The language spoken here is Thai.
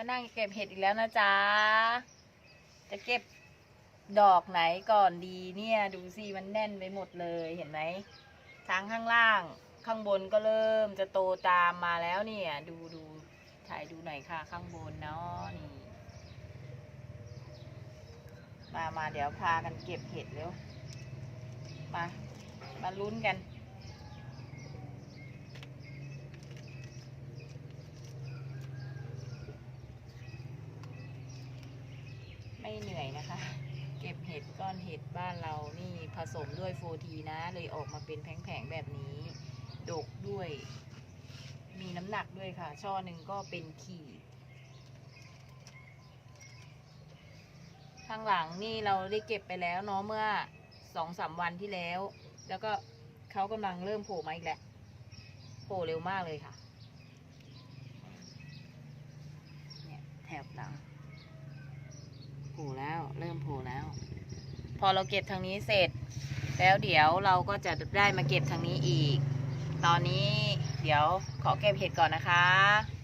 มานั่งเก็บเห็ดอีกแล้วนะจ๊ะ จะเก็บดอกไหนก่อนดีเนี่ย ดูสิมันแน่นไปหมดเลยเห็นไหมทั้งข้างล่างข้างบนก็เริ่มจะโตตามมาแล้วเนี่ย ดูดูถ่ายดูหน่อยค่ะข้างบนเนาะนี่ มามาเดี๋ยวพากันเก็บเห็ดเร็วมา มาลุ้นกัน เหนื่อยนะคะ เก็บเห็ดก้อนเห็ดบ้านเรานี่ผสมด้วยโฟทีนะ เลยออกมาเป็นแผงๆแบบนี้ ดกด้วย มีน้ำหนักด้วยค่ะ ช่อหนึ่งก็เป็นขีดข้างหลังนี่เราได้เก็บไปแล้วเนาะเมื่อสองสามวันที่แล้ว แล้วก็เขากำลังเริ่มโผล่มาอีกแล้วโผล่เร็วมากเลยค่ะ เนี่ยแถบหลัง เริ่มโผล่แล้ว พอเราเก็บทางนี้เสร็จ แล้วเดี๋ยวเราก็จะได้มาเก็บทางนี้อีก ตอนนี้เดี๋ยวขอเก็บเห็ดก่อนนะคะ